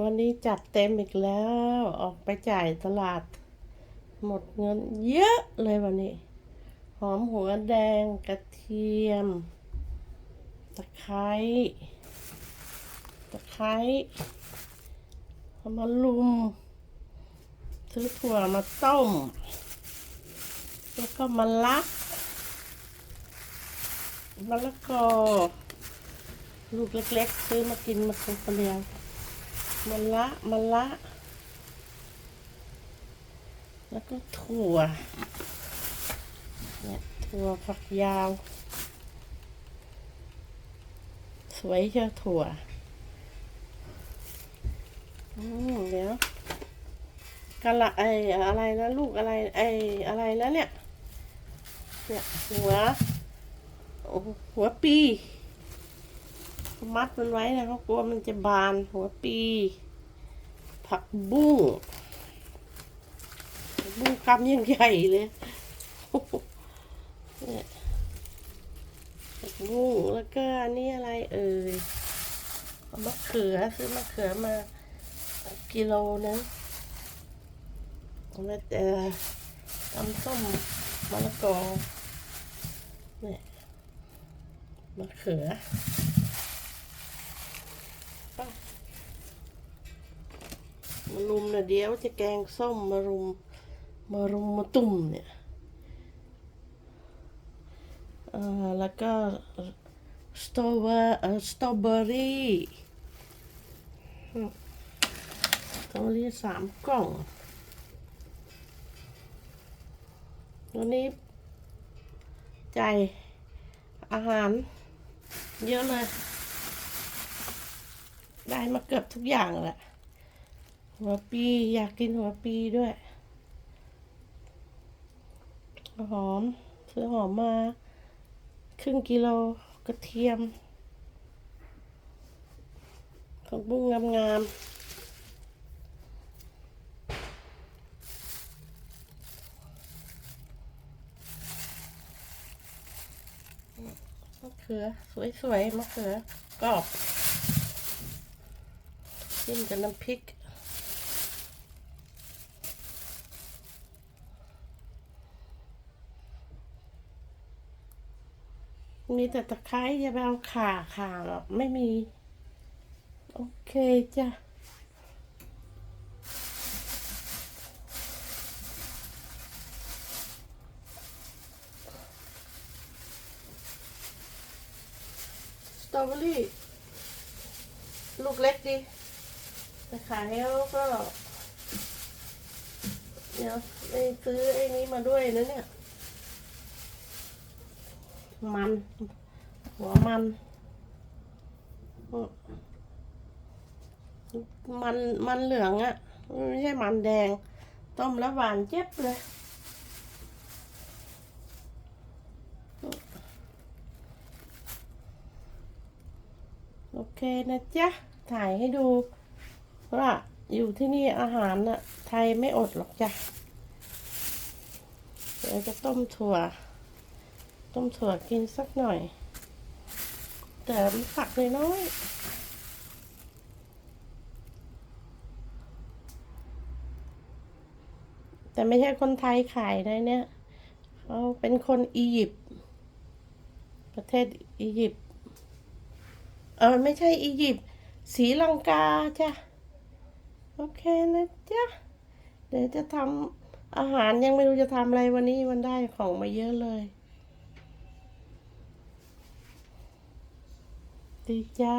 วันนี้จัดเต็มอีกแล้ว ออกไปจ่ายตลาด หมดเงินเยอะเลยวันนี้ หอมหัวแดงกระเทียม ตะไคร้ตะไคร้เอามาลุม ซื้อถั่วมาต้ม แล้วก็มาลักมะละกอลูกเล็กๆ ซื้อมากินมาคุกเรียว มะละมะละ แล้วก็ถั่ว เนี่ยถั่วฝักยาว สวยเชียวถั่ว อืมเดี๋ยวกะละไออะไรนะลูกอะไรไออะไรนะเนี่ย เนี่ยหัวหัวปี มัดมันไว้นะเขากลัวมันจะบานหัวปี ผักบุ้งบุ้งกำยังใหญ่เลยเนี่ยผักบุ้งแล้วก็อันนี่อะไรเอ่ยเอมะเขือซื้อมะเขือมากิโลนึงเอาไว้แต่ตำส้มมะละกอเนี่ยมะเขือ มารุมนะเดี๋ยวจะแกงส้มมารุมมารุมมาตุ่มเนี่ยเอ่อแล้วก็สตรอเบอร์เอ่อสตรอเบอรี่อืมสตรอเบอรี่สามกล่องวันนี้จ่ายอาหาร เยอะเลย ได้มาเกือบทุกอย่างแหละ หัวปีอยากกินหัวปีด้วย หอมซื้อหอมมา ครึ่งกิโลกระเทียมผักบุ้งงามๆมะเขือ สวยๆมะเขือกรอบจิ้มกับน้ำพริก มีแต่ตะไคร้อย่าไปเอาข่าข่าหรอกไม่มี โอเคจ้ะสตรอเบอรี่ ลูกเล็กดีแต่ขายแล้วก็ เดี๋ยวไปซื้อไอ้นี้มาด้วยนะเนี่ย มัน หัวมันมมันมันเหลืองอะ่ะไม่ใช่มันแดง ต้มแล้วหวานเจ็บเลยโอเคนะจ๊ะ ถ่ายให้ดูว่าอยู่ที่นี่อาหารน่ะ ไทยไม่อดหรอกจ้ะ เดี๋ยวจะต้มถั่ว ต้มถั่วกินสักหน่อย แต่มีผักเลยน้อยแต่ไม่ใช่คนไทยขายนะเนี่ยเขาเป็นคนอียิปต์ประเทศอียิปต์เออไม่ใช่อียิปต์ศรีลังกาจ้ะโอเคนะจ๊ะเดี๋ยวจะทำอาหารยังไม่รู้จะทำอะไรวันนี้มันได้ของมาเยอะเลย ดีจ้า